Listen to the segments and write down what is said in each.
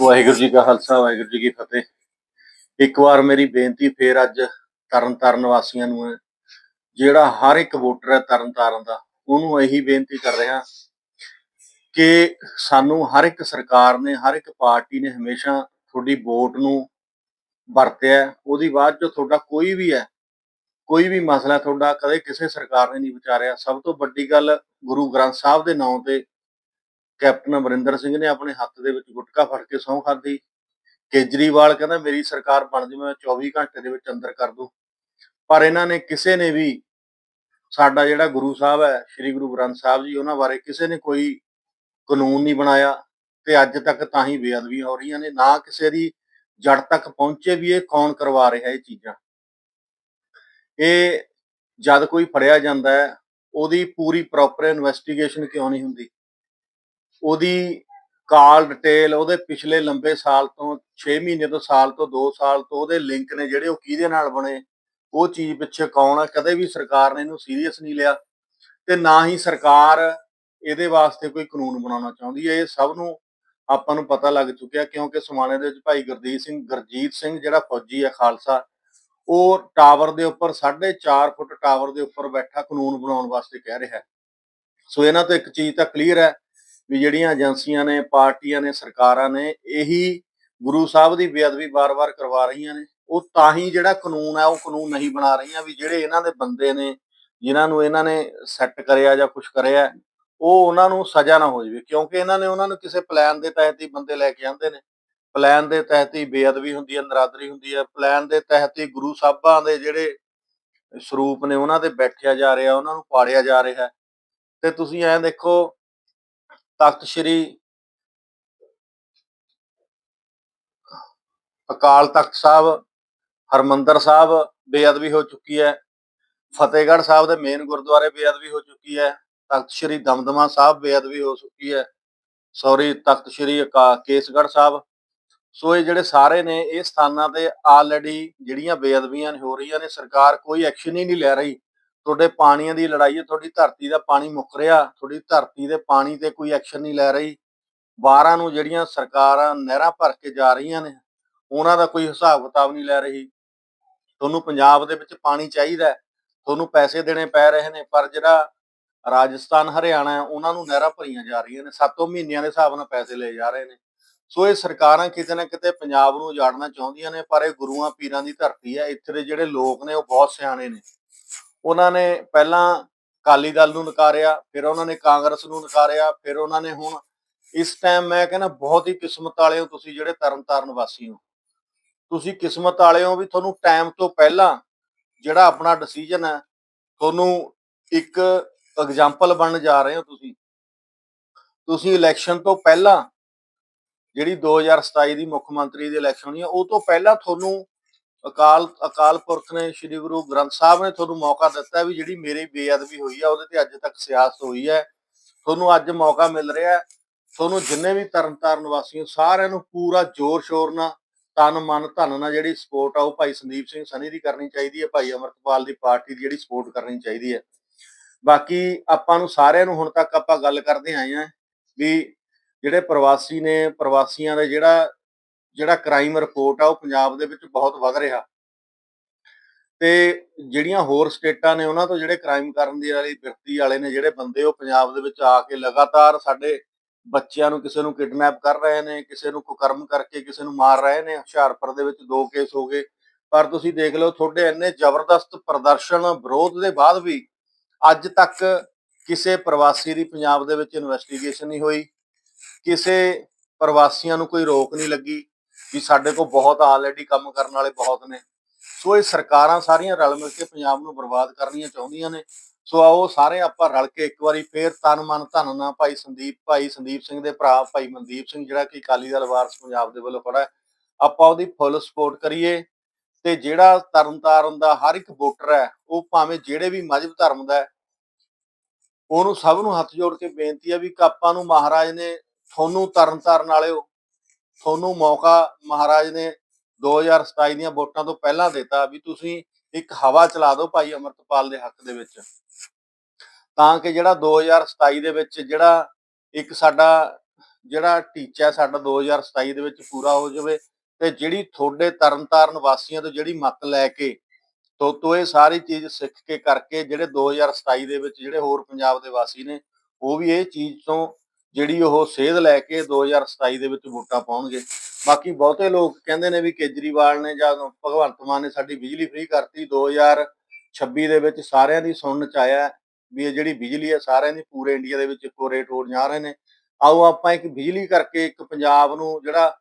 ਵਾਹਿਗੁਰੂ ਜੀ ਕਾ ਖਾਲਸਾ, ਵਾਹਿਗੁਰੂ ਜੀ ਕੀ ਫਤਿਹ। ਇੱਕ ਵਾਰ ਮੇਰੀ ਬੇਨਤੀ ਫੇਰ ਅੱਜ ਤਰਨ ਤਰਨਤਾਰਨ ਵਾਸੀਆਂ ਨੂੰ ਹੈ। ਜਿਹੜਾ ਹਰ ਇੱਕ ਵੋਟਰ ਹੈ ਤਰਨ ਤਰਨਤਾਰਨ ਦਾ, ਉਹਨੂੰ ਇਹੀ ਬੇਨਤੀ ਕਰ ਰਿਹਾ ਕਿ ਸਾਨੂੰ ਹਰ ਇੱਕ ਸਰਕਾਰ ਨੇ, ਹਰ ਇੱਕ ਪਾਰਟੀ ਨੇ ਹਮੇਸ਼ਾ ਤੁਹਾਡੀ ਵੋਟ ਨੂੰ ਵਰਤਿਆ ਉਹਦੀ ਬਾਅਦ ਚ ਤੁਹਾਡਾ ਕੋਈ ਵੀ ਹੈ, ਕੋਈ ਵੀ ਮਸਲਾ ਤੁਹਾਡਾ ਕਦੇ ਕਿਸੇ ਸਰਕਾਰ ਨੇ ਨਹੀਂ ਵਿਚਾਰਿਆ। ਸਭ ਤੋਂ ਵੱਡੀ ਗੱਲ ਗੁਰੂ ਗ੍ਰੰਥ ਸਾਹਿਬ ਦੇ ਨਾਂ ਤੇ ਕੈਪਟਨ ਅਮਰਿੰਦਰ ਸਿੰਘ ਨੇ ਆਪਣੇ ਹੱਥ ਦੇ ਵਿੱਚ ਗੁਟਕਾ ਫੜ ਕੇ ਸਹੁੰ ਖਾਧੀ। ਕੇਜਰੀਵਾਲ ਕਹਿੰਦਾ, ਮੇਰੀ ਸਰਕਾਰ ਬਣ ਜਾਵੇ ਮੈਂ 24 ਘੰਟੇ ਦੇ ਵਿੱਚ ਅੰਦਰ ਕਰ ਦੂੰ। ਪਰ ਇਹਨਾਂ ਨੇ ਕਿਸੇ ਨੇ ਵੀ ਸਾਡਾ ਜਿਹੜਾ ਗੁਰੂ ਸਾਹਿਬ ਹੈ, ਸ੍ਰੀ ਗੁਰੂ ਗ੍ਰੰਥ ਸਾਹਿਬ ਜੀ, ਉਹਨਾਂ ਬਾਰੇ ਕਿਸੇ ਨੇ ਕੋਈ ਕਾਨੂੰਨ ਨਹੀਂ ਬਣਾਇਆ ਤੇ ਅੱਜ ਤੱਕ ਤਾਂ ਹੀ ਬੇਅਦਬੀਆਂ ਹੋ ਰਹੀਆਂ ਨੇ। ਨਾ ਕਿਸੇ ਦੀ ਜੜ ਤੱਕ ਪਹੁੰਚੇ ਵੀ ਇਹ ਕੌਣ ਕਰਵਾ ਰਿਹਾ ਇਹ ਚੀਜ਼ਾਂ। ਇਹ ਜਦ ਕੋਈ ਫੜਿਆ ਜਾਂਦਾ ਹੈ, ਉਹਦੀ ਪੂਰੀ ਪ੍ਰੋਪਰ ਇਨਵੈਸਟੀਗੇਸ਼ਨ ਕਿਉਂ ਨਹੀਂ ਹੁੰਦੀ? ਉਹਦੀ ਕਾਲ ਡਿਟੇਲ ਉਹਦੇ ਪਿਛਲੇ ਲੰਬੇ ਸਾਲ ਤੋਂ 6 ਮਹੀਨੇ ਤੋਂ ਸਾਲ ਤੋਂ 2 ਸਾਲ ਤੋਂ ਉਹਦੇ ਲਿੰਕ ਨੇ ਜਿਹੜੇ ਉਹ ਕਿਹਦੇ ਨਾਲ ਬਣੇ, ਉਹ ਚੀਜ਼ ਪਿੱਛੇ ਕੌਣ ਆ, ਕਦੇ ਵੀ ਸਰਕਾਰ ਨੇ ਇਹਨੂੰ ਸੀਰੀਅਸ ਨਹੀਂ ਲਿਆ ਤੇ ਨਾ ਹੀ ਸਰਕਾਰ ਇਹਦੇ ਵਾਸਤੇ ਕੋਈ ਕਾਨੂੰਨ ਬਣਾਉਣਾ ਚਾਹੁੰਦੀ ਹੈ। ਇਹ ਸਭ ਨੂੰ ਆਪਾਂ ਨੂੰ ਪਤਾ ਲੱਗ ਚੁੱਕਿਆ ਕਿਉਂਕਿ ਸਮਾਣੇ ਦੇ ਵਿੱਚ ਭਾਈ ਗੁਰਦੀਪ ਸਿੰਘ, ਗੁਰਜੀਤ ਸਿੰਘ ਜਿਹੜਾ ਫੌਜੀ ਹੈ ਖਾਲਸਾ, ਉਹ ਟਾਵਰ ਦੇ ਉੱਪਰ 4.5 ਫੁੱਟ ਟਾਵਰ ਦੇ ਉੱਪਰ ਬੈਠਾ ਕਾਨੂੰਨ ਬਣਾਉਣ ਵਾਸਤੇ ਕਹਿ ਰਿਹਾ ਸੋ ਇਹਨਾਂ ਤੋਂ ਇੱਕ ਚੀਜ਼ ਤਾਂ ਕਲੀਅਰ ਹੈ ਵੀ ਜਿਹੜੀਆਂ ਏਜੰਸੀਆਂ ਨੇ, ਪਾਰਟੀਆਂ ਨੇ, ਸਰਕਾਰਾਂ ਨੇ, ਇਹੀ ਗੁਰੂ ਸਾਹਿਬ ਦੀ ਬੇਅਦਬੀ ਬਾਰ-ਬਾਰ ਕਰਵਾ ਰਹੀਆਂ ਨੇ। ਉਹ ਤਾਂ ਹੀ ਜਿਹੜਾ ਕਾਨੂੰਨ ਹੈ ਉਹ ਕਾਨੂੰਨ ਨਹੀਂ ਬਣਾ ਰਹੀਆਂ ਵੀ ਜਿਹੜੇ ਇਹਨਾਂ ਦੇ ਬੰਦੇ ਨੇ, ਜਿਨ੍ਹਾਂ ਨੂੰ ਇਹਨਾਂ ਨੇ ਸੈੱਟ ਕਰਿਆ ਜਾਂ ਕੁਝ ਕਰਿਆ, ਉਹ ਉਹਨਾਂ ਨੂੰ ਸਜ਼ਾ ਨਾ ਹੋ ਜਾਵੇ। ਕਿਉਂਕਿ ਇਹਨਾਂ ਨੇ ਉਹਨਾਂ ਨੂੰ ਕਿਸੇ ਪਲਾਨ ਦੇ ਤਹਿਤ ਹੀ ਬੰਦੇ ਲੈ ਕੇ ਆਉਂਦੇ ਨੇ। ਪਲਾਨ ਦੇ ਤਹਿਤ ਹੀ ਬੇਅਦਬੀ ਹੁੰਦੀ ਹੈ, ਨਰਾਦਰੀ ਹੁੰਦੀ ਹੈ। ਪਲਾਨ ਦੇ ਤਹਿਤ ਹੀ ਗੁਰੂ ਸਾਹਿਬਾਂ ਦੇ ਜਿਹੜੇ ਸਰੂਪ ਨੇ, ਉਹਨਾਂ ਤੇ ਬੈਠਿਆ ਜਾ ਰਿਹਾ, ਉਹਨਾਂ ਨੂੰ ਪਾੜਿਆ ਜਾ ਰਿਹਾ। ਤੇ ਤੁਸੀਂ ਐਂ ਦੇਖੋ ਤਖਤ ਸ੍ਰੀ ਅਕਾਲ ਤਖਤ ਸਾਹਿਬ, ਹਰਮੰਦਰ ਸਾਹਿਬ ਬੇਅਦਬੀ ਹੋ ਚੁੱਕੀ ਹੈ। ਫਤਿਹਗੜ੍ਹ ਸਾਹਿਬ ਦੇ ਮੇਨ ਗੁਰਦੁਆਰੇ ਬੇਅਦਬੀ ਹੋ ਚੁੱਕੀ ਹੈ। ਤਖਤ ਸ੍ਰੀ ਦਮਦਮਾ ਸਾਹਿਬ ਬੇਅਦਬੀ ਹੋ ਚੁੱਕੀ ਹੈ। ਸੌਰੀ ਤਖਤ ਸ੍ਰੀ ਅਕਾ, ਕੇਸਗੜ੍ਹ ਸਾਹਿਬ। ਸੋ ਇਹ ਜਿਹੜੇ ਸਾਰੇ ਨੇ, ਇਹ ਸਥਾਨਾਂ ਤੇ ਆਲਰੇਡੀ ਜਿਹੜੀਆਂ ਬੇਅਦਬੀਆਂ ਹੋ ਰਹੀਆਂ ਨੇ, ਸਰਕਾਰ ਕੋਈ ਐਕਸ਼ਨ ਹੀ ਨਹੀਂ ਲੈ ਰਹੀ। ਤੁਹਾਡੇ ਪਾਣੀਆਂ ਦੀ ਲੜਾਈ ਹੈ, ਤੁਹਾਡੀ ਧਰਤੀ ਦਾ ਪਾਣੀ ਮੁੱਕ ਰਿਹਾ, ਤੁਹਾਡੀ ਧਰਤੀ ਦੇ ਪਾਣੀ ਤੇ ਕੋਈ ਐਕਸ਼ਨ ਨਹੀਂ ਲੈ ਰਹੀ। ਬਾਰਾਂ ਨੂੰ ਜਿਹੜੀਆਂ ਸਰਕਾਰਾਂ ਨਹਿਰਾਂ ਭਰ ਕੇ ਜਾ ਰਹੀਆਂ ਨੇ, ਉਹਨਾਂ ਦਾ ਕੋਈ ਹਿਸਾਬ ਕਿਤਾਬ ਨਹੀਂ ਲੈ ਰਹੀ। ਤੁਹਾਨੂੰ ਪੰਜਾਬ ਦੇ ਵਿੱਚ ਪਾਣੀ ਚਾਹੀਦਾ ਤੁਹਾਨੂੰ ਪੈਸੇ ਦੇਣੇ ਪੈ ਰਹੇ ਨੇ, ਪਰ ਜਿਹੜਾ ਰਾਜਸਥਾਨ, ਹਰਿਆਣਾ ਹੈ, ਉਹਨਾਂ ਨੂੰ ਨਹਿਰਾਂ ਭਰੀਆਂ ਜਾ ਰਹੀਆਂ ਨੇ 7 ਮਹੀਨਿਆਂ ਦੇ ਹਿਸਾਬ ਨਾਲ ਪੈਸੇ ਲਏ ਜਾ ਰਹੇ ਨੇ। ਸੋ ਇਹ ਸਰਕਾਰਾਂ ਕਿਤੇ ਨਾ ਕਿਤੇ ਪੰਜਾਬ ਨੂੰ ਉਜਾੜਨਾ ਚਾਹੁੰਦੀਆਂ ਨੇ, ਪਰ ਇਹ ਗੁਰੂਆਂ, ਪੀਰਾਂ ਦੀ ਧਰਤੀ ਹੈ, ਇੱਥੇ ਦੇ ਜਿਹੜੇ ਲੋਕ ਨੇ, ਉਹ ਬਹੁਤ ਸਿਆਣੇ ਨੇ। ਉਹਨਾਂ ਨੇ ਪਹਿਲਾਂ ਅਕਾਲੀ ਦਲ ਨੂੰ ਨਕਾਰਿਆ, ਫਿਰ ਉਹਨਾਂ ਨੇ ਕਾਂਗਰਸ ਨੂੰ ਨਕਾਰਿਆ, ਫਿਰ ਉਹਨਾਂ ਨੇ ਹੁਣ ਇਸ ਟਾਈਮ ਮੈਂ ਕਹਿੰਦਾ ਬਹੁਤ ਹੀ ਕਿਸਮਤ ਵਾਲੇ ਹੋ ਤੁਸੀਂ ਜਿਹੜੇ ਤਰਨਤਾਰਨ ਵਾਸੀ ਹੋ। ਤੁਸੀਂ ਕਿਸਮਤ ਵਾਲੇ ਹੋ ਵੀ ਤੁਹਾਨੂੰ ਟਾਈਮ ਤੋਂ ਪਹਿਲਾਂ ਜਿਹੜਾ ਆਪਣਾ ਡਿਸੀਜਨ ਹੈ, ਤੁਹਾਨੂੰ ਇੱਕ ਐਗਜ਼ਾਮਪਲ ਬਣਨ ਜਾ ਰਹੇ ਹੋ ਤੁਸੀਂ। ਤੁਸੀਂ ਇਲੈਕਸ਼ਨ ਤੋਂ ਪਹਿਲਾਂ ਜਿਹੜੀ 2027 ਦੀ ਮੁੱਖ ਮੰਤਰੀ ਦੀ ਇਲੈਕਸ਼ਨ ਹੋਣੀ ਹੈ, ਉਹ ਤੋਂ ਪਹਿਲਾਂ ਤੁਹਾਨੂੰ ਅਕਾਲ ਅਕਾਲ ਪੁਰਖ ਨੇ ਸ੍ਰੀ ਗੁਰੂ ਗ੍ਰੰਥ ਸਾਹਿਬ ਨੇ ਤੁਹਾਨੂੰ ਮੌਕਾ ਦਿੱਤਾ ਵੀ ਜਿਹੜੀ ਮੇਰੀ ਬੇਅਦਬੀ ਹੋਈ ਹੈ ਉਹਦੇ ਤੇ ਅੱਜ ਤੱਕ ਸਿਆਸਤ ਹੋਈ ਹੈ ਤੁਹਾਨੂੰ ਅੱਜ ਮੌਕਾ ਮਿਲ ਰਿਹਾ ਹੈ। ਤੁਹਾਨੂੰ ਜਿੰਨੇ ਵੀ ਤਰਨਤਾਰਨ ਵਾਸੀ ਸਾਰਿਆਂ ਨੂੰ ਪੂਰਾ ਜ਼ੋਰ ਸ਼ੋਰ ਨਾਲ, ਤਨ, ਮਨ, ਧਨ ਨਾਲ ਜਿਹੜੀ ਸਪੋਰਟ ਆ, ਉਹ ਭਾਈ ਸੰਦੀਪ ਸਿੰਘ ਸਨੀ ਦੀ ਕਰਨੀ ਚਾਹੀਦੀ ਹੈ, ਭਾਈ ਅਮਰਤਪਾਲ ਦੀ ਪਾਰਟੀ ਦੀ ਜਿਹੜੀ ਸਪੋਰਟ ਕਰਨੀ ਚਾਹੀਦੀ ਹੈ। ਬਾਕੀ ਆਪਾਂ ਨੂੰ ਸਾਰਿਆਂ ਨੂੰ ਹੁਣ ਤੱਕ ਆਪਾਂ ਗੱਲ ਕਰਦੇ ਆਏ ਆ ਵੀ ਜਿਹੜੇ ਪ੍ਰਵਾਸੀ ਨੇ, ਪ੍ਰਵਾਸੀਆਂ ਦੇ ਜਿਹੜਾ ਜਿਹੜਾ ਕ੍ਰਾਈਮ ਰਿਪੋਰਟ ਆ ਉਹ ਪੰਜਾਬ ਦੇ ਵਿੱਚ ਬਹੁਤ ਵੱਧ ਰਿਹਾ। ਤੇ ਜਿਹੜੀਆਂ ਹੋਰ ਸਟੇਟਾਂ ਨੇ ਉਹਨਾਂ ਤੋਂ ਜਿਹੜੇ ਕ੍ਰਾਈਮ ਕਰਨ ਦੀ ਵਾਲੀ ਵਿਅਕਤੀ ਵਾਲੇ ਨੇ ਜਿਹੜੇ ਬੰਦੇ, ਉਹ ਪੰਜਾਬ ਦੇ ਵਿੱਚ ਆ ਕੇ ਲਗਾਤਾਰ ਸਾਡੇ ਬੱਚਿਆਂ ਨੂੰ ਕਿਸੇ ਨੂੰ ਕਿਡਨੈਪ ਕਰ ਰਹੇ ਨੇ, ਕਿਸੇ ਨੂੰ ਕੁਕਰਮ ਕਰਕੇ ਕਿਸੇ ਨੂੰ ਮਾਰ ਰਹੇ ਨੇ, ਹੁਸ਼ਿਆਰਪੁਰ ਦੇ ਵਿੱਚ ਦੋ ਕੇਸ ਹੋ ਗਏ। ਪਰ ਤੁਸੀਂ ਦੇਖ ਲਓ, ਤੁਹਾਡੇ ਇੰਨੇ ਜ਼ਬਰਦਸਤ ਪ੍ਰਦਰਸ਼ਨ ਵਿਰੋਧ ਦੇ ਬਾਅਦ ਵੀ ਅੱਜ ਤੱਕ ਕਿਸੇ ਪ੍ਰਵਾਸੀ ਦੀ ਪੰਜਾਬ ਦੇ ਵਿੱਚ ਇਨਵੈਸਟੀਗੇਸ਼ਨ ਨਹੀਂ ਹੋਈ। ਕਿਸੇ ਪ੍ਰਵਾਸੀਆਂ ਨੂੰ ਕੋਈ ਰੋਕ ਨਹੀਂ ਲੱਗੀ। ਵੀ ਸਾਡੇ ਕੋਲ ਬਹੁਤ ਆਲਰੇਡੀ ਕੰਮ ਕਰਨ ਵਾਲੇ ਬਹੁਤ ਨੇ। ਸੋ ਇਹ ਸਰਕਾਰਾਂ ਸਾਰੀਆਂ ਰਲ ਮਿਲ ਕੇ ਪੰਜਾਬ ਨੂੰ ਬਰਬਾਦ ਕਰਨੀਆਂ ਚਾਹੁੰਦੀਆਂ ਨੇ। ਸੋ ਆਓ ਸਾਰੇ ਆਪਾਂ ਰਲ ਕੇ ਇੱਕ ਵਾਰੀ ਫੇਰ ਤਨ ਮਨ ਧਨ ਨਾਲ ਭਾਈ ਸੰਦੀਪ ਭਾਈ ਸੰਦੀਪ ਸਿੰਘ ਦੇ ਭਰਾ, ਭਾਈ ਮਨਦੀਪ ਸਿੰਘ ਜਿਹੜਾ ਕਿ ਅਕਾਲੀ ਦਲ ਵਾਰਸ ਪੰਜਾਬ ਦੇ ਵੱਲੋਂ ਖੜਾ ਆਪਾਂ ਉਹਦੀ ਫੁੱਲ ਸਪੋਰਟ ਕਰੀਏ ਤੇ ਜਿਹੜਾ ਤਰਨਤਾਰਨ ਦਾ ਹਰ ਇੱਕ ਵੋਟਰ ਹੈ, ਉਹ ਭਾਵੇਂ ਜਿਹੜੇ ਵੀ ਮਜਬ ਧਰਮ ਦਾ ਉਹਨੂੰ ਸਭ ਨੂੰ ਹੱਥ ਜੋੜ ਕੇ ਬੇਨਤੀ ਹੈ ਵੀ ਕਾਪਾਂ ਨੂੰ ਮਹਾਰਾਜ ਨੇ ਤੁਹਾਨੂੰ ਤਰਨਤਾਰਨ ਵਾਲਿਓ ਤੁਹਾਨੂੰ ਮੌਕਾ ਮਹਾਰਾਜ ਨੇ 2027 ਦੀਆਂ ਵੋਟਾਂ ਤੋਂ ਪਹਿਲਾਂ ਦਿੱਤਾ ਵੀ ਤੁਸੀਂ ਇੱਕ ਹਵਾ ਚਲਾ ਦਿਓ ਭਾਈ ਅਮਰਤਪਾਲ ਦੇ ਹੱਕ ਦੇ ਵਿੱਚ। ਤਾਂ ਕਿ ਜਿਹੜਾ 2027 ਦੇ ਵਿੱਚ ਜਿਹੜਾ ਇੱਕ ਸਾਡਾ, ਜਿਹੜਾ ਟੀਚਾ ਸਾਡਾ 2027 ਦੇ ਵਿੱਚ ਪੂਰਾ ਹੋ ਜਾਵੇ ਤੇ ਜਿਹੜੀ ਤੁਹਾਡੇ ਤਰਨਤਾਰਨ ਵਾਸੀਆਂ ਤੋਂ ਜਿਹੜੀ ਮੱਤ ਲੈ ਕੇ, ਤੋਂ ਤੋਂ ਇਹ ਸਾਰੀ ਚੀਜ਼ ਸਿੱਖ ਕੇ ਕਰਕੇ ਜਿਹੜੇ 2027 ਦੇ ਵਿੱਚ ਜਿਹੜੇ ਹੋਰ ਪੰਜਾਬ ਦੇ ਵਾਸੀ ਨੇ, ਉਹ ਵੀ ਇਹ ਚੀਜ਼ ਤੋਂ ਜਿਹੜੀ ਉਹ ਸੇਧ ਲੈ ਕੇ 2027 ਦੇ ਵਿੱਚ ਵੋਟਾਂ ਪਾਉਣਗੇ। ਬਾਕੀ ਬਹੁਤੇ ਲੋਕ ਕਹਿੰਦੇ ਨੇ ਵੀ ਕੇਜਰੀਵਾਲ ਨੇ ਜਾਂ ਭਗਵੰਤ ਮਾਨ ਨੇ ਸਾਡੀ ਬਿਜਲੀ ਫ੍ਰੀ ਕਰਤੀ 2026 ਦੇ ਵਿੱਚ ਸਾਰਿਆਂ ਦੀ ਸੁਣਨ ਚ ਆਇਆ ਵੀ ਇਹ ਜਿਹੜੀ ਬਿਜਲੀ ਹੈ ਸਾਰਿਆਂ ਦੀ, ਪੂਰੇ ਇੰਡੀਆ ਦੇ ਵਿੱਚ ਇੱਕੋ ਰੇਟ ਹੋਣ ਜਾ ਰਹੇ ਨੇ। ਆਓ ਆਪਾਂ ਇੱਕ ਬਿਜਲੀ ਕਰਕੇ ਇੱਕ ਪੰਜਾਬ ਨੂੰ ਜਿਹੜਾ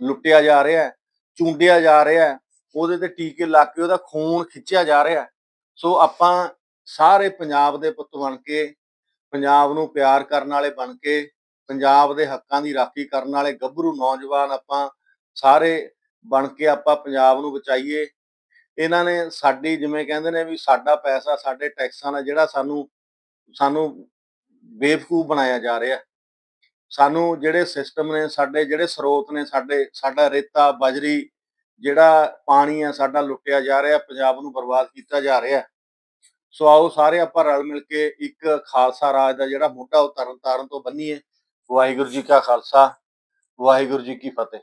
ਲੁੱਟਿਆ ਜਾ ਰਿਹਾ ਹੈ, ਚੁੰਡਿਆ ਜਾ ਰਿਹਾ ਹੈ, ਉਹਦੇ ਤੇ ਟੀਕੇ ਲਾ ਕੇ ਉਹਦਾ ਖੂਨ ਖਿੱਚਿਆ ਜਾ ਰਿਹਾ ਸੋ ਆਪਾਂ ਸਾਰੇ ਪੰਜਾਬ ਦੇ ਪੁੱਤ ਬਣ ਕੇ ਪੰਜਾਬ ਨੂੰ ਪਿਆਰ ਕਰਨ ਵਾਲੇ ਬਣ ਕੇ, ਪੰਜਾਬ ਦੇ ਹੱਕਾਂ ਦੀ ਰਾਖੀ ਕਰਨ ਵਾਲੇ ਗੱਭਰੂ ਨੌਜਵਾਨ ਆਪਾਂ ਸਾਰੇ ਬਣ ਕੇ ਆਪਾਂ ਪੰਜਾਬ ਨੂੰ ਬਚਾਈਏ। ਇਹਨਾਂ ਨੇ ਸਾਡੀ ਜਿਵੇਂ ਕਹਿੰਦੇ ਨੇ ਵੀ ਸਾਡਾ ਪੈਸਾ, ਸਾਡੇ ਟੈਕਸਾਂ ਦਾ ਜਿਹੜਾ ਸਾਨੂੰ ਸਾਨੂੰ ਬੇਵਕੂਫ ਬਣਾਇਆ ਜਾ ਰਿਹਾ। ਸਾਨੂੰ ਜਿਹੜੇ ਸਿਸਟਮ ਨੇ, ਸਾਡੇ ਜਿਹੜੇ ਸਰੋਤ ਨੇ, ਸਾਡੇ, ਸਾਡਾ ਰੇਤਾ, ਬਜਰੀ ਜਿਹੜਾ ਪਾਣੀ ਆ, ਸਾਡਾ ਲੁੱਟਿਆ ਜਾ ਰਿਹਾ, ਪੰਜਾਬ ਨੂੰ ਬਰਬਾਦ ਕੀਤਾ ਜਾ ਰਿਹਾ। ਸੋ ਆਓ ਸਾਰੇ ਆਪਾਂ ਰਲ ਮਿਲ ਕੇ ਇੱਕ ਖਾਲਸਾ ਰਾਜ ਦਾ ਜਿਹੜਾ ਮੋਢਾ ਉਹ ਤਰਨ ਤਾਰਨ ਤੋਂ ਬੰਨੀਏ। ਵਾਹਿਗੁਰੂ ਜੀ ਕਾ ਖਾਲਸਾ, ਵਾਹਿਗੁਰੂ ਜੀ ਕੀ ਫਤਿਹ।